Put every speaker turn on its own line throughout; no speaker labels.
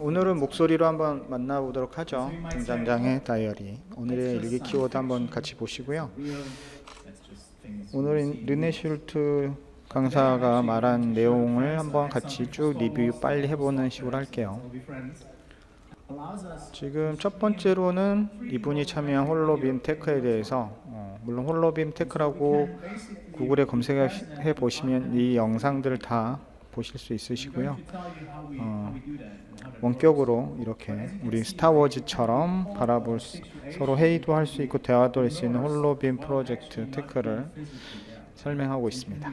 오늘은 목소리로 한번 만나보도록 하죠. 등장장의 다이어리. 오늘의 일기 키워드 한번 같이 보시고요.
real. That's just things.
오늘은 르네 슐트 강사가 말한 내용을 한번 같이 쭉 리뷰 빨리 해보는 식으로 할게요. 지금 첫 번째로는 이분이 참여한 홀로빔 테크에 대해서 어, 물론 홀로빔 테크라고 구글에 검색해 보시면 이 영상들을 다 보실 수 있으시고요. 어, 원격으로 이렇게 우리 스타워즈처럼 바라볼 수, 서로 회의도 할 수 있고 대화도 할 수 있는 홀로빔 프로젝트 테크를 설명하고 있습니다.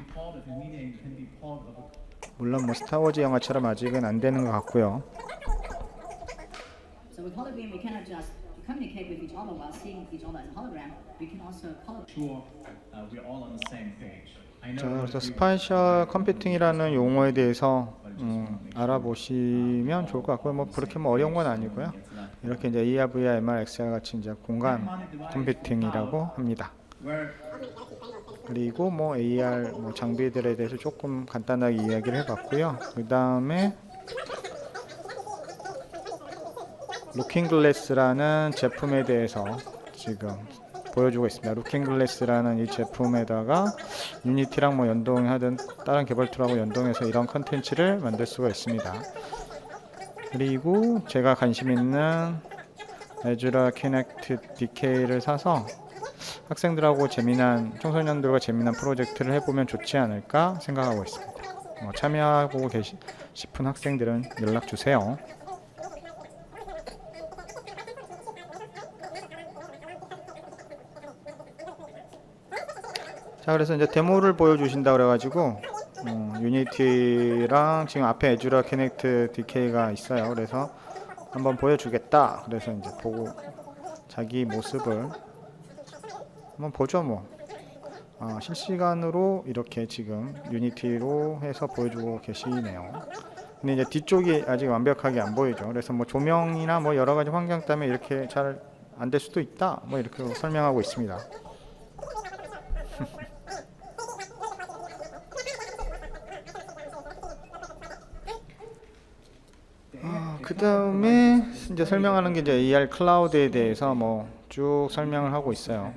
물론 뭐 스타워즈 영화처럼 아직은 안 되는 것 같고요.
So with hologram, we cannot just communicate with each other while seeing each other as a hologram. We can also color.
sure uh, we're all on the same page.
자, 그래서 스파이셜 컴퓨팅이라는 용어에 대해서 음, 알아보시면 좋을 것 같고요. 뭐 그렇게 뭐 어려운 건 아니고요. 이렇게 이제 AR, VR, MR, XR 같이 이제 공간 컴퓨팅이라고 합니다. 그리고 뭐 AR 뭐 장비들에 대해서 조금 간단하게 이야기를 해봤고요. 그 다음에 루킹 글래스라는 제품에 대해서 지금 보여주고 있습니다. 루킹 글래스라는 이 제품에다가 유니티랑 뭐 연동하든 다른 개발 툴하고 연동해서 이런 컨텐츠를 만들 수가 있습니다. 그리고 제가 관심 있는 에즈라 키넥트 DK를 사서 학생들하고 재미난 청소년들과 재미난 프로젝트를 해보면 좋지 않을까 생각하고 있습니다. 어, 참여하고 계시, 싶은 학생들은 연락 주세요. 자 그래서 이제 데모를 보여주신다 그래가지고 어, 유니티랑 지금 앞에 에즈라 키넥트 DK가 있어요. 그래서 한번 보여주겠다. 그래서 이제 보고 자기 모습을 한번 보죠 뭐. 아, 실시간으로 이렇게 지금 유니티로 해서 보여주고 계시네요. 근데 이제 뒤쪽이 아직 완벽하게 안 보이죠. 그래서 뭐 조명이나 뭐 여러 가지 환경 때문에 이렇게 잘 안 될 수도 있다. 뭐 이렇게 설명하고 있습니다. 그 다음에 이제 설명하는 게 이제 AR 클라우드에 대해서 뭐 쭉 설명을 하고 있어요.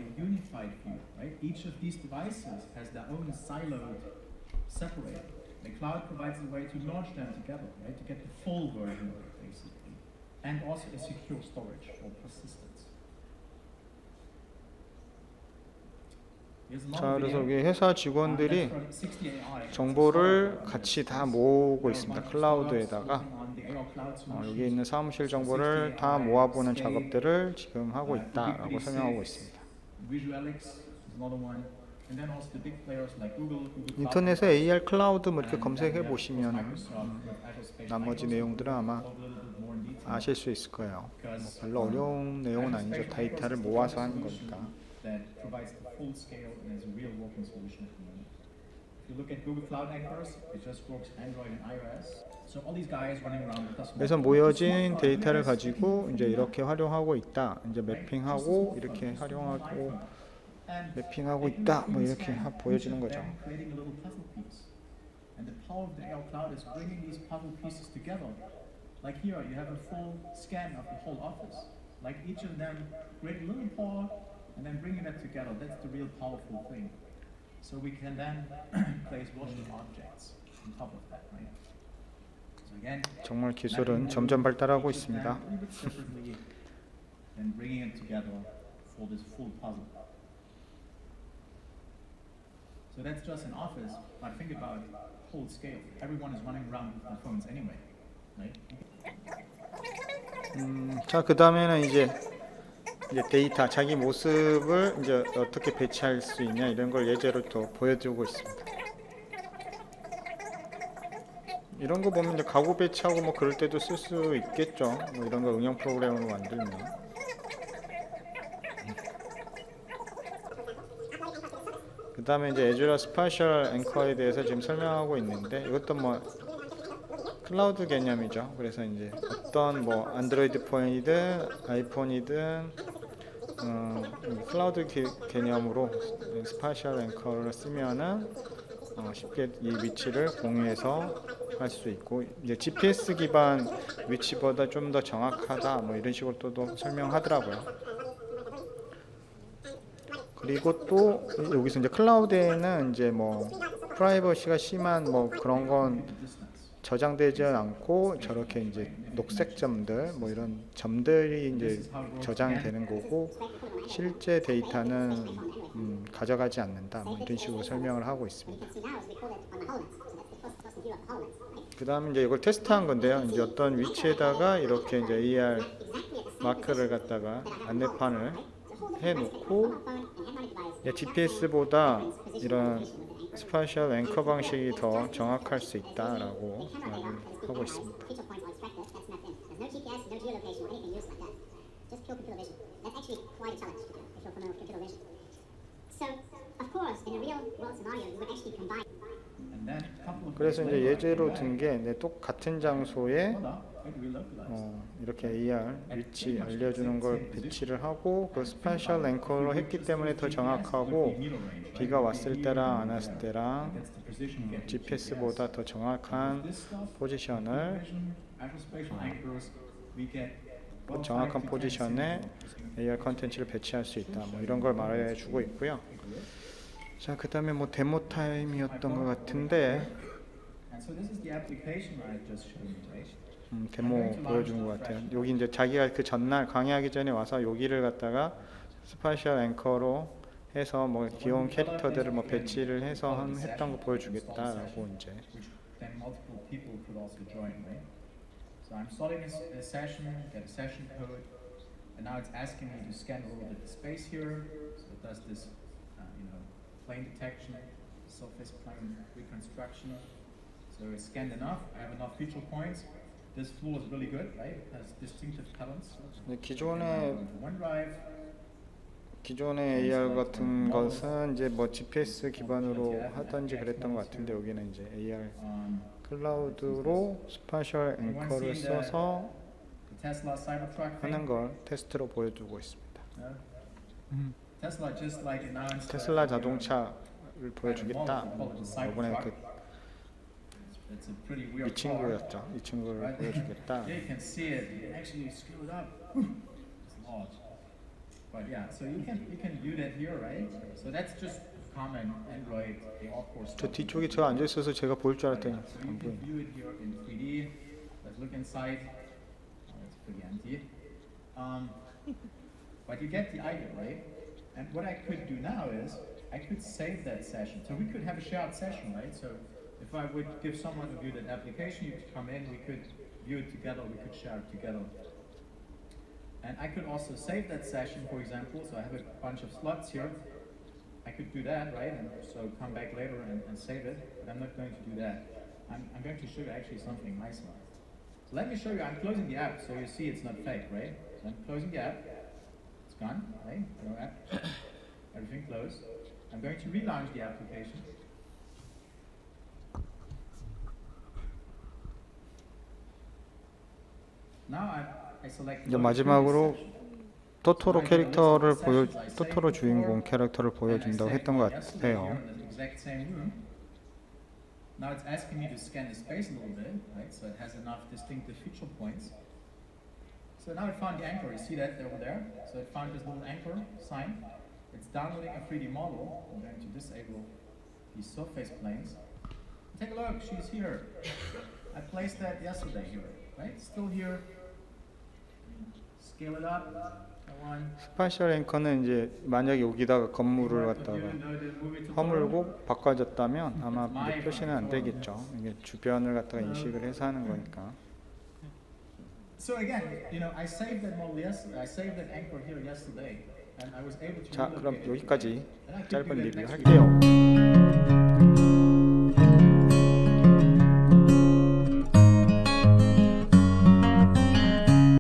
자, 그래서. 여기 회사
Uh,
직원들이
from 60AI.
정보를 같이 다 모으고 있습니다. 클라우드에다가 어. 여기 있는 사무실 정보를 다 모아보는 작업들을 지금 하고 있다라고 설명하고 있습니다. 인터넷에 AR 클라우드 뭐 이렇게 검색해 보시면
Space
나머지. 내용들은 아마. 아실 수 있을 거예요. 뭐 별로 어려운 내용은 아니죠. 데이터를 모아서 하는 거니까. 그래서 모여진 데이터를 가지고 이제 이렇게 활용하고 있다. 이제 매핑하고 이렇게 활용하고 매핑하고 있다. 뭐 이렇게 하- 보여지는 거죠.
Creating a little puzzle piece. And the power of the AR Cloud is bringing these puzzle pieces together. Like here, you have a full scan of the whole office. Like each of them, create a little part, and then bringing that together. That's the real powerful thing. So we can then place virtual objects on top of that, right? So again,
정말 기술은 점점 발달하고 있습니다.
and bringing it together for this full puzzle. So that's just an office, but think about whole scale. Everyone is running around with their phones anyway, right?
음, 자, 그 다음에는 이제 이제 데이터, 자기 모습을 이제 어떻게 배치할 수 있냐 이런 걸 예제로 또 보여주고 있습니다. 이런 거 보면 이제 가구 배치하고 뭐 그럴 때도 쓸 수 있겠죠. 뭐 이런 거 응용 프로그램으로 만들면. 그 그다음에 이제 에즈라 스파셜 앵커에 대해서 지금 설명하고 있는데 이것도 뭐 클라우드 개념이죠. 그래서 이제 어떤 뭐 안드로이드 폰이든 아이폰이든 어, 클라우드 개, 개념으로 스파셜 앵커를 쓰면은 어, 쉽게 이 위치를 공유해서 할 수 있고 이제 GPS 기반 위치보다 좀 더 정확하다 뭐 이런 식으로 또, 또 설명하더라고요. 그리고 또 여기서 이제 클라우드에는 이제 뭐 프라이버시가 심한 뭐 그런 건 저장되지 않고 저렇게 이제 녹색 점들 뭐 이런 점들이 이제 저장되는 거고 실제 데이터는 음, 가져가지 않는다 뭐 이런 식으로 설명을 하고 있습니다. 그 다음에 이제 이걸 테스트한 건데요. 이제 어떤 위치에다가 이렇게 이제 AR 마크를 갖다가 안내판을 해놓고 GPS보다 이런 스파셜 앵커 방식이 더 정확할 수 있다라고 말을 하고 있습니다.
No GPS, no geolocation, or anything used like that. Just pure computer vision. That's actually quite a challenge if you're familiar with computer vision. So, of course, in a real world scenario, you would actually combine.
And then a couple of
그래서 이제 예제로 든게 네, 똑같은 장소에. 어, 이렇게 AR 위치 알려주는 걸 배치를 하고 그 스페셜 앵커로 했기 때문에 더 정확하고 비가 왔을 때랑 안 왔을 때랑
get.
GPS보다 더 정확한 포지션을
vision,
그
well,
정확한 포지션에. AR 컨텐츠를 배치할 수 있다. 뭐 이런 걸 말해주고 있고요. 자, 그 다음에 뭐 데모 타임이었던 것 같은데? 음, 데모 보여준 것 같아요. 여기 이제 자기가 그 전날 강의하기 전에 와서 여기를 갖다가 스파셜 앵커로 해서 뭐 귀여운 캐릭터들을 뭐 배치를 해서 한, 했던 거 보여주겠다라고 이제
So I'm starting a, s- a session, get a session code, and now it's asking me to scan a little bit the space here. So it does this, uh, you know, plane detection, surface plane reconstruction. So it's scanned enough. I have enough feature points. This floor is really good, right? It has distinctive patterns.
근데 기존의
OneDrive.
기존의 AR 같은 것은 이제 뭐 GPS 기반으로 하던지 그랬던 것 같은데 여기는 이제 AR
Um,
클라우드로 스파셜 앵커를 써서. 하는 걸 테스트로 보여주고 있습니다. 테슬라 자동차를 보여주겠다. 이번에 그 이 친구였죠. 이 친구를. 보여주겠다.
car. You can see it. You can actually scale it up. It's large. But yeah, so you can you can view that here, right? So that's just common Android AR4
저
stuff.
뒤쪽에 저 앉아 있어서 제가 보일 줄 알았더니
So
안
you can
보이네.
view it here in 3D. Let's look inside. Oh, it's pretty empty. Um, but you get the idea, right? And what I could do now is I could save that session. So we could have a shared session, right? So if I would give someone to view that application, you could come in, we could view it together, we could share it together. And I could also save that session, for example. So I have a bunch of slots here. I could do that, right? And so come back later and, and save it, but I'm not going to do that. I'm, I'm going to show you actually something nicer. So let me show you, I'm closing the app so you see it's not fake, right? So I'm closing the app. It's gone, right? No app. Everything closed. I'm going to relaunch the application. Now I, I select
이제
go
토토로 캐릭터를 보여 토토로 주인공 캐릭터를 보여준다고 했던 것 같아요.
Exact same room. Now it's asking me to scan the space a little bit, right? So it has enough distinctive feature points. So now it found the anchor. You see that over there? So it found this little anchor sign. It's downloading a 3D model. I'm going to disable these surface planes. Take a look. She's here. I placed that yesterday here, right? Still here. Scale it up.
스파셜 앵커는 이제 만약에 여기다가 건물을 갖다가 허물고 바꿔졌다면 아마 표시는 안 되겠죠. 이게 주변을 갖다가 인식을 해서 하는 거니까.
So again, you know, I saved that model yesterday. I saved that anchor here yesterday, and I was able to.
자, 그럼. 여기까지 짧은 리뷰. 할게요.